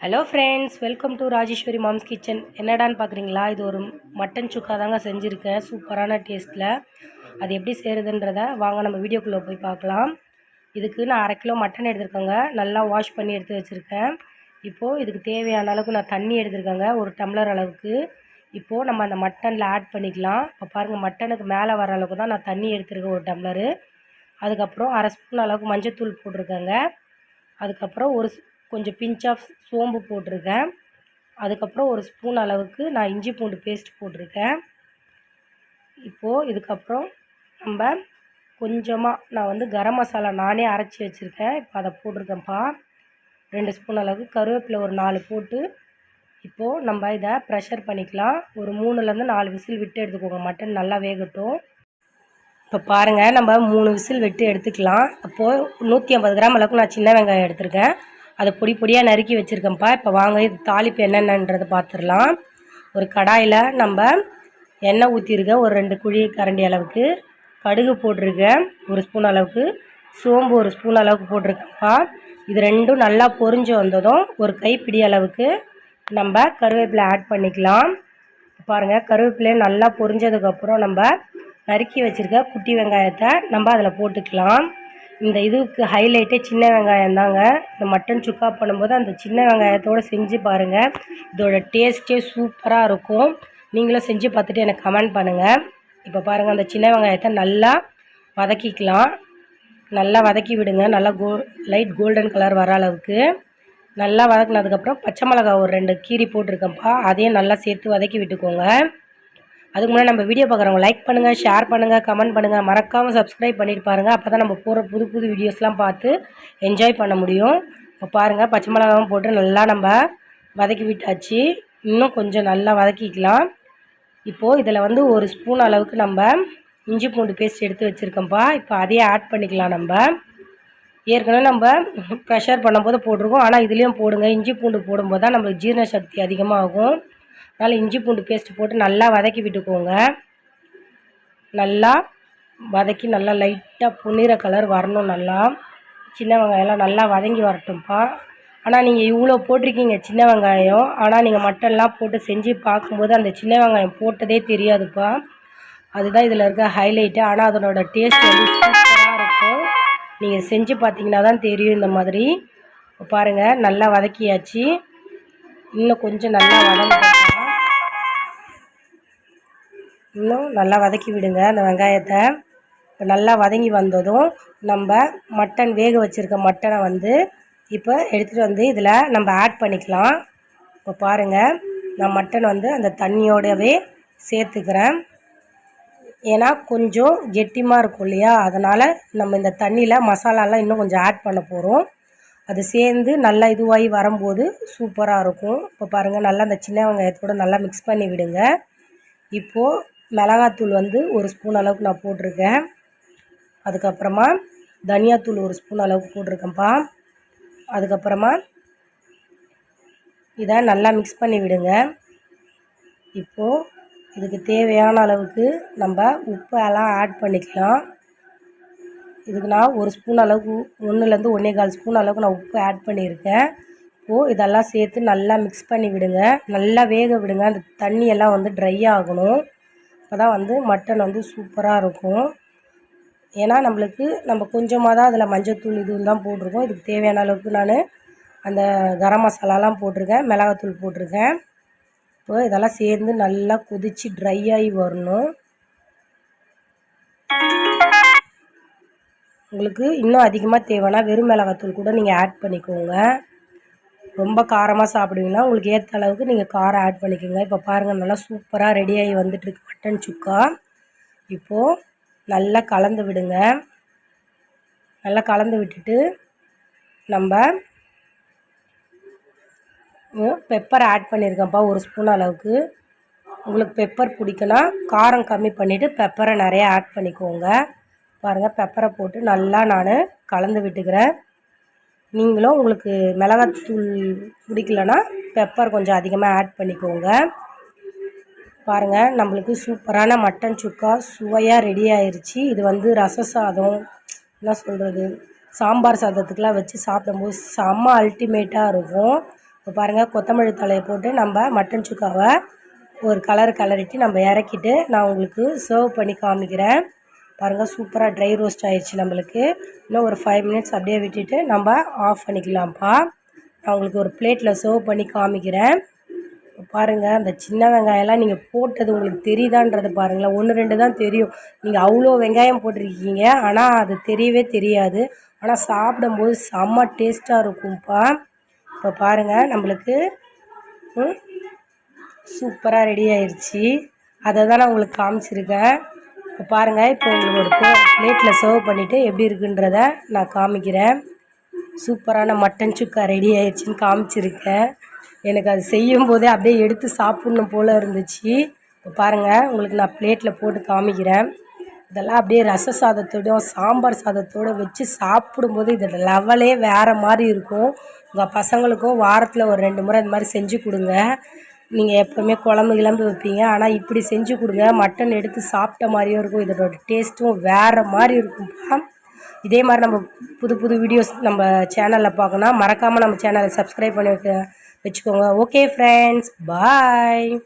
Hello friends welcome to Rajeswari mom's kitchen என்னடான்னு பார்க்குறீங்களா இது ஒரு மட்டன் சுக்கா தாங்க செஞ்சுருக்கேன். சூப்பரான டேஸ்ட்டில் அது எப்படி செய்கிறதுன்றத வாங்க நம்ம வீடியோக்குள்ளே போய் பார்க்கலாம். இதுக்கு நான் அரை கிலோ மட்டன் எடுத்திருக்கேங்க. நல்லா வாஷ் பண்ணி எடுத்து வச்சுருக்கேன். இப்போது இதுக்கு தேவையான அளவுக்கு நான் தண்ணி எடுத்திருக்கேங்க. ஒரு டம்ளர் அளவுக்கு. இப்போது நம்ம அந்த மட்டனில் ஆட் பண்ணிக்கலாம். இப்போ பாருங்கள் மட்டனுக்கு மேலே வர அளவுக்கு தான் நான் தண்ணி எடுத்திருக்கேன் ஒரு டம்ளரு அதுக்கப்புறம் அரை ஸ்பூன் அளவுக்கு மஞ்சத்தூள் போட்டிருக்கேங்க. அதுக்கப்புறம் ஒரு கொஞ்சம் பிஞ்ச் ஆஃப் சோம்பு போட்டிருக்கேன். அதுக்கப்புறம் ஒரு ஸ்பூன் அளவுக்கு நான் இஞ்சி பூண்டு பேஸ்ட் போட்டிருக்கேன். இப்போது இதுக்கப்புறம் நம்ம கொஞ்சமாக நான் வந்து கரம் மசாலா நானே அரைச்சி வச்சுருக்கேன். இப்போ அதை போட்டிருக்கேன்ப்பா. ரெண்டு ஸ்பூன் அளவுக்கு கருவேப்பிலை ஒரு நாலு போட்டு இப்போது நம்ம இதை ப்ரெஷர் பண்ணிக்கலாம். ஒரு மூணுலேருந்து நாலு விசில் விட்டு எடுத்துக்கோங்க. மட்டன் நல்லா வேகட்டும். இப்போ பாருங்கள் நம்ம மூணு விசில் விட்டு எடுத்துக்கலாம். அப்போது நூற்றி ஐம்பது கிராம் அளவுக்கு நான் சின்ன வெங்காயம் எடுத்திருக்கேன். அதை பொடி பொடியாக நறுக்கி வச்சுருக்கேன்ப்பா. இப்போ வாங்க இது தாளிப்பு என்னென்னன்றதை பார்த்துடலாம் ஒரு கடாயில் நம்ம எண்ணெய் ஊற்றிருக்கேன் ஒரு ரெண்டு குழி கரண்டி அளவுக்கு கடுகு போட்டிருக்கேன் ஒரு ஸ்பூன் அளவுக்கு சோம்பு ஒரு ஸ்பூன் அளவுக்கு போட்டிருக்கேன்ப்பா. இது ரெண்டும் நல்லா பொரிஞ்சு வந்ததும் ஒரு கைப்பிடி அளவுக்கு நம்ம கருவேப்பிலை ஆட் பண்ணிக்கலாம். பாருங்கள் கருவேப்பிலையை நல்லா பொரிஞ்சதுக்கப்புறம் நம்ம நறுக்கி வச்சுருக்க குட்டி வெங்காயத்தை நம்ம அதில் போட்டுக்கலாம். இந்த இதுக்கு ஹைலைட்டே சின்ன வெங்காயம் தாங்க இந்த மட்டன் சுக்கா பண்ணும்போது அந்த சின்ன வெங்காயத்தோடு செஞ்சு பாருங்கள் இதோட டேஸ்ட்டே சூப்பராக இருக்கும். நீங்களும் செஞ்சு பார்த்துட்டு எனக்கு கமெண்ட் பண்ணுங்கள் இப்போ பாருங்கள் அந்த சின்ன வெங்காயத்தை நல்லா வதக்கிக்கலாம். நல்லா வதக்கி விடுங்க. நல்லா கோ லைட் கோல்டன் கலர் வர அளவுக்கு. நல்லா வதக்குனதுக்கப்புறம் பச்சை மிளகா ஒரு ரெண்டு கீரி போட்டிருக்கேன்ப்பா. அதையும் நல்லா சேர்த்து வதக்கி விட்டுக்கோங்க. அதுக்கு முன்னாடி நம்ம வீடியோ பார்க்குறவங்க லைக் பண்ணுங்கள் ஷேர் பண்ணுங்கள் கமெண்ட் பண்ணுங்கள் மறக்காமல் சப்ஸ்கிரைப் பண்ணிட்டு பாருங்கள் அப்போ தான் நம்ம போகிற புது புது வீடியோஸ்லாம் பார்த்து என்ஜாய் பண்ண முடியும். இப்போ பாருங்கள் பச்சை மிளகாவும் போட்டு நல்லா நம்ம வதக்கி விட்டாச்சு. இன்னும் கொஞ்சம் நல்லா வதக்கிக்கலாம். இப்போது இதில் வந்து ஒரு ஸ்பூன் அளவுக்கு நம்ம இஞ்சி பூண்டு பேஸ்ட் எடுத்து வச்சுருக்கோம்ப்பா. இப்போ அதையே ஆட் பண்ணிக்கலாம் நம்ம. ஏற்கனவே நம்ம ப்ரெஷர் பண்ணும்போது போட்டிருக்கோம். ஆனால் இதுலேயும் போடுங்க. இஞ்சி பூண்டு போடும்போது தான் நம்மளுக்கு ஜீரண சக்தி அதிகமாகும். அதனால் இஞ்சி பூண்டு பேஸ்ட் போட்டு நல்லா வதக்கி விட்டுக்கோங்க. நல்லா வதக்கி நல்லா லைட்டாக பொன்னிற கலர் வரணும் நல்லா. சின்ன வெங்காயம்லாம் நல்லா வதங்கி வரட்டும்ப்பா. ஆனால் நீங்கள் இவ்வளோ போட்டிருக்கீங்க சின்ன வெங்காயம். ஆனால் நீங்கள் மட்டன்லாம் போட்டு செஞ்சு பார்க்கும்போது அந்த சின்ன வெங்காயம் போட்டதே தெரியாதுப்பா. அதுதான் இதில் இருக்க ஹைலைட்டு ஆனால் அதனோட டேஸ்ட் வந்து சூப்பராக இருக்கும். நீங்கள் செஞ்சு பார்த்தீங்கன்னா தான் தெரியும் இந்த மாதிரி. பாருங்கள் நல்லா வதக்கியாச்சு. இன்னும் கொஞ்சம் நல்லா வதங்க இன்னும் நல்லா வதக்கி விடுங்க அந்த வெங்காயத்தை. இப்போ நல்லா வதங்கி வந்ததும் நம்ம மட்டன் வேக வச்சுருக்க மட்டனை வந்து இப்போ எடுத்துகிட்டு வந்து இதில் நம்ம ஆட் பண்ணிக்கலாம். இப்போ பாருங்கள் நான் மட்டன் வந்து அந்த தண்ணியோடவே சேர்த்துக்கிறேன். ஏன்னா கொஞ்சம் கெட்டிமாக இருக்கும் இல்லையா? அதனால் நம்ம இந்த தண்ணியில் மசாலாலாம் இன்னும் கொஞ்சம் ஆட் பண்ண போகிறோம் அது சேர்ந்து நல்லா இதுவாகி வரும்போது சூப்பராக இருக்கும். இப்போ பாருங்கள் நல்லா அந்த சின்ன வெங்காயத்தோடு நல்லா மிக்ஸ் பண்ணி விடுங்க. இப்போது மிளகாத்தூள் வந்து ஒரு ஸ்பூன் அளவுக்கு நான் போட்டிருக்கேன். அதுக்கப்புறமா தனியாத்தூள் ஒரு ஸ்பூன் அளவுக்கு போட்டிருக்கேன்ப்பா. அதுக்கப்புறமா இதை நல்லா மிக்ஸ் பண்ணி விடுங்க. இப்போது இதுக்கு தேவையான அளவுக்கு நம்ம உப்பு எல்லாம் ஆட் பண்ணிக்கலாம். இதுக்கு நான் ஒரு ஸ்பூன் அளவுக்கு ஒன்றுலேருந்து ஒன்றே கால் ஸ்பூன் அளவுக்கு நான் உப்பு ஆட் பண்ணியிருக்கேன். இப்போது இதெல்லாம் சேர்த்து நல்லா மிக்ஸ் பண்ணி விடுங்க. நல்லா வேக விடுங்க. அந்த தண்ணியெல்லாம் வந்து ட்ரை ஆகணும். அப்போ தான் வந்து மட்டன் வந்து சூப்பராக இருக்கும். ஏன்னா நம்மளுக்கு நம்ம கொஞ்சமாக தான் அதில் மஞ்சத்தூள் இதுவும் தான் போட்டிருக்கோம். இதுக்கு தேவையான அளவுக்கு நான் அந்த கரம் மசாலாலாம் போட்டிருக்கேன் மிளகாத்தூள் போட்டிருக்கேன். இப்போ இதெல்லாம் சேர்ந்து நல்லா கொதித்து ட்ரை ஆகி வரணும். உங்களுக்கு இன்னும் அதிகமாக தேவைன்னா வெறும் மிளகாத்தூள் கூட நீங்கள் ஆட் பண்ணிக்கோங்க. ரொம்ப காரமாக சாப்பிடுவீங்கன்னா உங்களுக்கு ஏற்ற அளவுக்கு நீங்கள் காரம் ஆட் பண்ணிக்கோங்க. இப்போ பாருங்கள் நல்லா சூப்பராக ரெடி ஆகி வந்துட்டுருக்கு மட்டன் சுக்கா. இப்போது நல்லா கலந்து விடுங்க. நல்லா கலந்து விட்டுட்டு நம்ம பெப்பர் ஆட் பண்ணியிருக்கேன்ப்பா ஒரு ஸ்பூன் அளவுக்கு. உங்களுக்கு பெப்பர் பிடிக்குன்னா காரம் கம்மி பண்ணிவிட்டு பெப்பரை நிறையா ஆட் பண்ணிக்கோங்க. பாருங்கள் பெப்பரை போட்டு நல்லா நான் கலந்து விட்டுக்கிறேன். நீங்களும் உங்களுக்கு மிளகாத்தூள் பிடிக்கலனா பெப்பர் கொஞ்சம் அதிகமாக ஆட் பண்ணிக்கோங்க. பாருங்கள் நம்மளுக்கு சூப்பரான மட்டன் சுக்கா சுவையாக ரெடி ஆயிடுச்சு இது வந்து ரச சாதம் என்ன சொல்கிறது சாம்பார் சாதத்துக்கெலாம் வச்சு சாப்பிடும்போது செம்ம அல்டிமேட்டாக இருக்கும். இப்போ பாருங்கள் கொத்தமல்லி தலையை போட்டு நம்ம மட்டன் சுக்காவை ஒரு கலர் கலரிட்டு நம்ம இறக்கிட்டு நான் உங்களுக்கு சர்வ் பண்ணி காமிக்கிறேன். பாருங்கள் சூப்பராக ட்ரை ரோஸ்ட் ஆகிடுச்சு நம்மளுக்கு. இன்னும் ஒரு ஃபைவ் மினிட்ஸ் அப்படியே விட்டுட்டு நம்ம ஆஃப் பண்ணிக்கலாம்ப்பா. நான் உங்களுக்கு ஒரு பிளேட்டில் சர்வ் பண்ணி காமிக்கிறேன். பாருங்கள் அந்த சின்ன வெங்காயம்லாம் நீங்கள் போட்டது உங்களுக்கு தெரியுதான்றது பாருங்களேன். ஒன்று ரெண்டு தான் தெரியும். நீங்கள் அவ்வளோ வெங்காயம் போட்டிருக்கீங்க ஆனால் அது தெரியவே தெரியாது. ஆனால் சாப்பிடும்போது செம்ம டேஸ்ட்டாக இருக்கும்ப்பா. இப்போ பாருங்கள் நம்மளுக்கு ம், சூப்பராக ரெடி ஆயிடுச்சு அதை தான் நான் உங்களுக்கு காமிச்சிருக்கேன். இப்போ பாருங்கள் இப்போ உங்களுக்கு ஒரு பிளேட்டில் சர்வ் பண்ணிவிட்டு எப்படி இருக்குன்றத நான் காமிக்கிறேன். சூப்பரான மட்டன் சுக்கா ரெடி ஆயிடுச்சின்னு காமிச்சிருக்கேன். எனக்கு அது செய்யும் போதே அப்படியே எடுத்து சாப்பிட்ணும் போல் இருந்துச்சு. இப்போ பாருங்கள் உங்களுக்கு நான் பிளேட்டில் போட்டு காமிக்கிறேன். இதெல்லாம் அப்படியே ரச சாதத்தோடும் சாம்பார் சாதத்தோடு வச்சு சாப்பிடும்போது இதோட லெவலே வேறு மாதிரி இருக்கும். உங்கள் பசங்களுக்கும் வாரத்தில் ஒரு ரெண்டு முறை இந்த மாதிரி செஞ்சு கொடுங்க. நீங்கள் எப்போவுமே குழம்பு கிளம்பு வைப்பீங்க. ஆனால் இப்படி செஞ்சு கொடுங்க. மட்டன் எடுத்து சாப்பிட்ட மாதிரியும் இருக்கும். இதோட டேஸ்ட்டும் வேறு மாதிரி இருக்கும்ப்பா இதே மாதிரி நம்ம புது புது வீடியோஸ் நம்ம சேனலில் பார்க்கணும் மறக்காமல் நம்ம சேனலை சப்ஸ்கிரைப் பண்ணி வைக்க வச்சுக்கோங்க. Okay friends bye